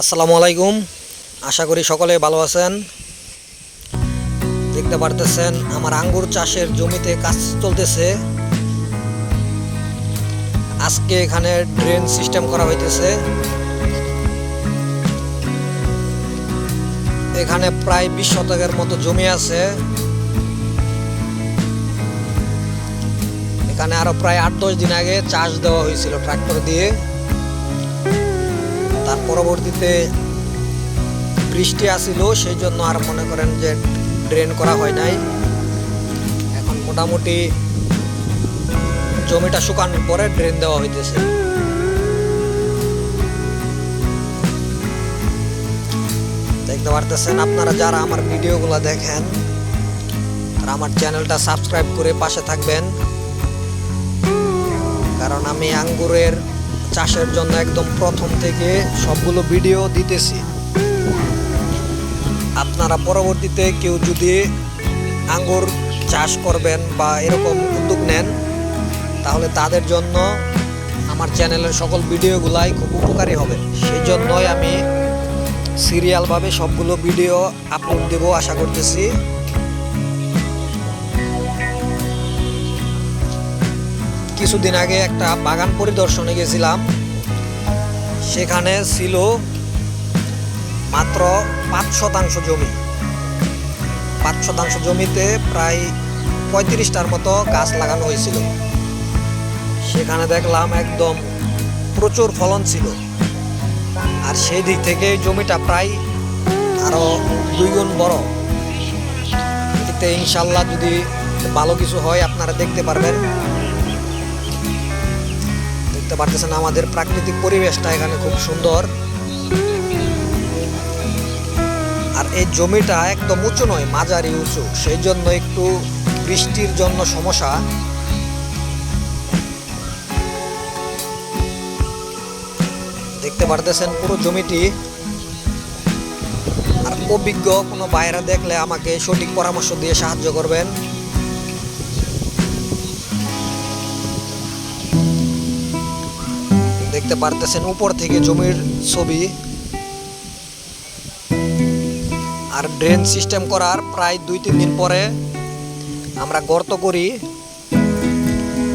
আসসালামু আলাইকুম। আশা করি সকলে ভালো আছেন। দেখতে পারতেছেন, আমার আঙ্গুর চাষের জমিতে কাজ চলতেছে। আজকে এখানে ড্রেন সিস্টেম করা হইতেছে। এখানে প্রায় বিশ শতকের মতো জমি আছে। এখানে আরও প্রায় আট দশ দিন আগে চাষ দেওয়া হয়েছিল ট্রাক্টর দিয়ে। পরবর্তীতে বৃষ্টি আসিল সেই জন্য আর মনে করেন যে ড্রেন করা হয় নাই। এখন মোটামুটি জমিটা শুকানোর পরে ড্রেন দেওয়া হইতেছে। দেখতে পারতেছেন আপনারা যারা আমার ভিডিওগুলো দেখেন, তারা আমার চ্যানেলটা সাবস্ক্রাইব করে পাশে থাকবেন। কারণ আমি আঙ্গুরের চাষের জন্য একদম প্রথম থেকে সবগুলো ভিডিও দিতেছি। আপনারা পরবর্তীতে কেউ যদি আঙ্গুর চাষ করবেন বা এরকম উদ্যোগ নেন, তাহলে তাদের জন্য আমার চ্যানেলের সকল ভিডিওগুলাই খুব উপকারী হবে। সেই জন্যই আমি সিরিয়ালভাবে সবগুলো ভিডিও আপলোড দেব, আশা করতেছি। কিছুদিন আগে একটা বাগান পরিদর্শনে গেছিলাম। সেখানে ছিল মাত্র পাঁচ শতাংশ জমি। পাঁচ শতাংশ জমিতে প্রায় পঁয়ত্রিশটার মতো গাছ লাগানো হয়েছিল। সেখানে দেখলাম একদম প্রচুর ফলন ছিল। আর সেই দিক থেকে জমিটা প্রায় আরও দুই গুণ বড়। এতে ইনশাল্লাহ যদি ভালো কিছু হয়, আপনারা দেখতে পারবেন। দেখতে পারতেছেন আমাদের প্রাকৃতিক পরিবেশটা এখানে খুব সুন্দর। আর এই জমিটা একদম উঁচু নয়, মাঝারি উঁচু। সেই জন্য একটু বৃষ্টির জন্য সমস্যা। দেখতে পারতেছেন পুরো জমিটি। আর অভিজ্ঞ কোনো বাইরে দেখলে আমাকে সঠিক পরামর্শ দিয়ে সাহায্য করবেন। দেখতে পারতেছেন উপর থেকে জমির ছবি। আর ড্রেন সিস্টেম করার প্রায় দুই তিন দিন পরে আমরা গর্ত করি।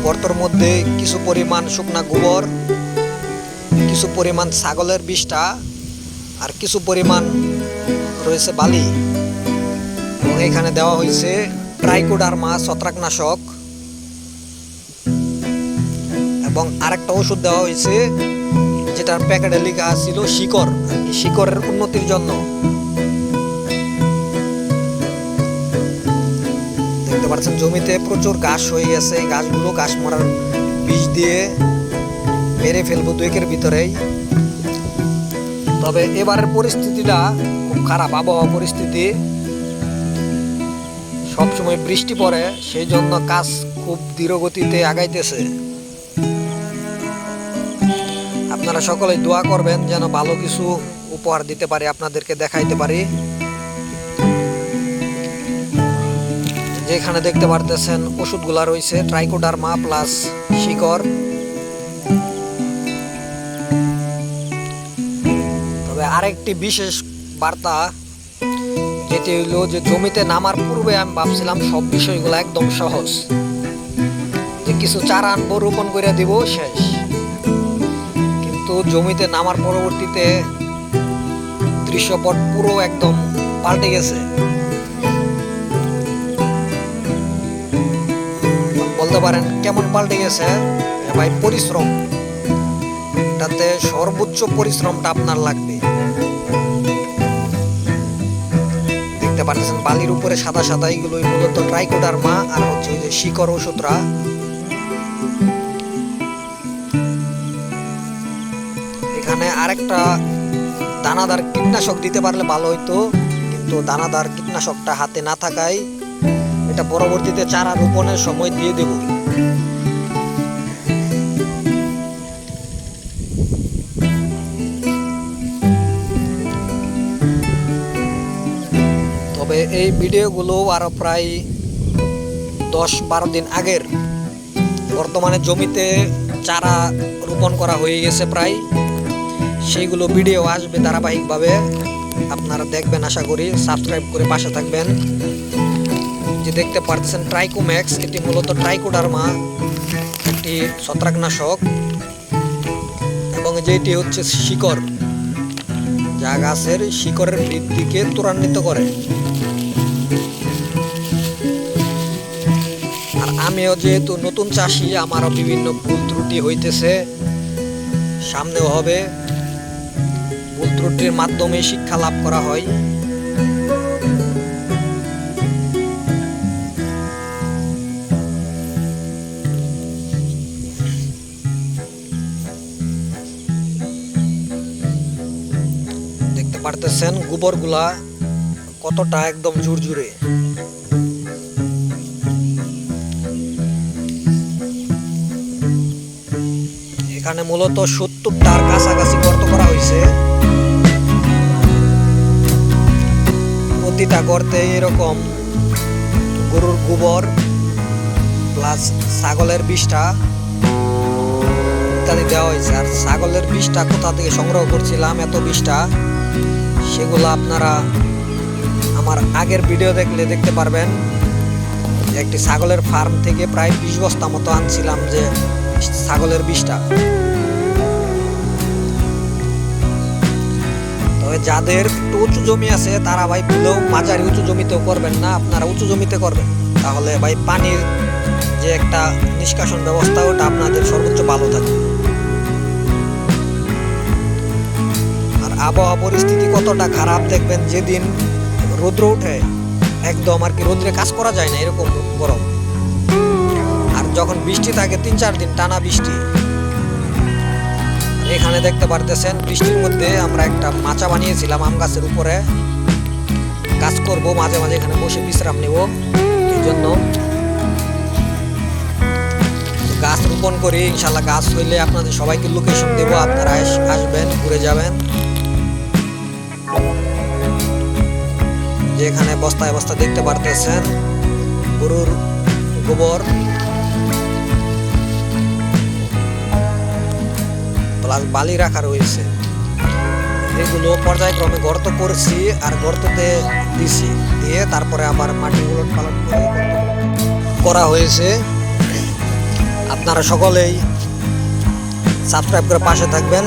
গর্তর মধ্যে কিছু পরিমাণ শুকনা গোবর, কিছু পরিমাণ ছাগলের বিষটা আর কিছু পরিমাণ রয়েছে বালি। এবং এখানে দেওয়া হয়েছে ট্রাইকোডার্মা ছত্রাকনাশক। এবং আরেকটা ওষুধ দেওয়া হয়েছে, যেটার প্যাকেটে লেখা ছিল শিকড় শিকড়ের উন্নতির জন্য। দেখতে পাচ্ছেন, জমিতে প্রচুর ঘাস হয়ে গেছে। গাছগুলো ঘাস মারার বীজ দিয়ে মেরে ফেলব দুয়েকের ভিতরেই। তবে এবারের পরিস্থিতিটা খুব খারাপ। আবহাওয়া পরিস্থিতি, সবসময় বৃষ্টি পড়ে, সেই জন্য কাজ খুব ধীর গতিতে আগাইতেছে। আপনারা সকলেই দোয়া করবেন যেন ভালো কিছু উপহার দিতে পারি, আপনাদেরকে দেখাইতে পারি। যেখানে দেখতে পারতেছেন ওষুধগুলা রয়েছে ট্রাইকোডার্মা প্লাস শিকড়। তবে আরেকটি বিশেষ বার্তা যেটি হইল যে, জমিতে নামার পূর্বে আমি ভাবছিলাম সব বিষয়গুলো একদম সহজ। যে কিছু চারা আনব, রোপণ করে দিব, শেষ। কিন্তু জমিতে নামার পরবর্তীতে দৃশ্যপট পুরো একদম পাল্টে গেছে। বলতে পারেন কেমন পাল্টে গেছে এ ভাই, পরিশ্রম। তাতে সর্বোচ্চ পরিশ্রমটা আপনার লাগবে। দেখতে পাচ্ছেন, বালির উপরে সাদা সাদা এগুলো মূলত ট্রাইকোডার্মা আর হচ্ছে যে ওষুধরা। এখানে আরেকটা দানাদার কীটনাশক দিতে পারলে ভালো হইতো, কিন্তু দানাদার কীটনাশকটা হাতে না থাকায় এটা পরবর্তীতে চারা রোপণের সময় দিয়ে দেব। তবে এই ভিডিওগুলো আরও প্রায় দশ বারো দিন আগের। বর্তমানে জমিতে চারা রোপণ করা হয়ে গেছে প্রায়। সেইগুলো ভিডিও আসবে ধারাবাহিকভাবে। আপনারা দেখবেন, আশা করি সাবস্ক্রাইব করে পাশে থাকবেন। যে দেখতে পারতেছেন ট্রাইকোম্যাক্স এটি মূলত ট্রাইকোডার্মা একটি ছত্রাকনাশক। এবং যেটি হচ্ছে শিকড়, যা গাছের শিকড়ের বৃদ্ধিকে ত্বরান্বিত করে। আর আমিও যেহেতু নতুন চাষি, আমারও বিভিন্ন ভুল ত্রুটি হইতেছে। সামনেও হবে। ভুল মাধ্যমে শিক্ষা লাভ করা হয়। দেখতে পারতেছেন গোবরগুলা কতটা একদম জুরজুরে এখানে মূলত সত্তরটার কাছাকাছি প্রতিটা গর্তে এরকম গরুর গোবর প্লাস ছাগলের বিষটা ইত্যাদি দেওয়া হয়েছে। আর ছাগলের বিষটা কোথা থেকে সংগ্রহ করছিলাম, এত বিষটা, সেগুলো আপনারা আমার আগের ভিডিও দেখলে দেখতে পারবেন। একটি ছাগলের ফার্ম থেকে প্রায় বিশ বস্তা মতো আনছিলাম যে ছাগলের বিষটা। তবে যাদের একটু উঁচু জমি আছে, তারা ভাই ভুলেও মাঝারি উঁচু জমিতেও করবেন না, আপনারা উঁচু জমিতে করবেন। তাহলে ভাই পানির যে একটা নিষ্কাশন ব্যবস্থা, ওটা আপনাদের সর্বোচ্চ ভালো থাকে আর আবহাওয়া পরিস্থিতি কতটা খারাপ, দেখবেন যেদিন রৌদ্র উঠে, একদম আর কি রৌদ্রে কাজ করা যায় না এরকম গরম। আর যখন বৃষ্টি থাকে, তিন চার দিন টানা বৃষ্টি এখানে দেখতে পারতেছেন, বৃষ্টির মধ্যে আমরা একটা মাচা বানিয়েছিলাম আম গাছের উপরে। কাজ করব, মাঝে মাঝে এখানে বসে বিশ্রাম নেব। এই জন্য গাছ রোপণ করি, ইনশাল্লাহ গাছ হইলে আপনাদের সবাইকে লোকেশন দেবো, আপনারা আসবেন, ঘুরে যাবেন। যে এখানে বস্তায় বস্তা দেখতে পারতেছেন, গরুর গোবর। বালি রাখা রয়েছে। এগুলো পর্যায়ক্রমে গর্ত করছি আর গর্ততে দিছি। দিয়ে তারপরে আবার মাটি উলট পালট করে করা হয়েছে। আপনারা সকলেই সাবস্ক্রাইব করে পাশে থাকবেন।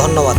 ধন্যবাদ।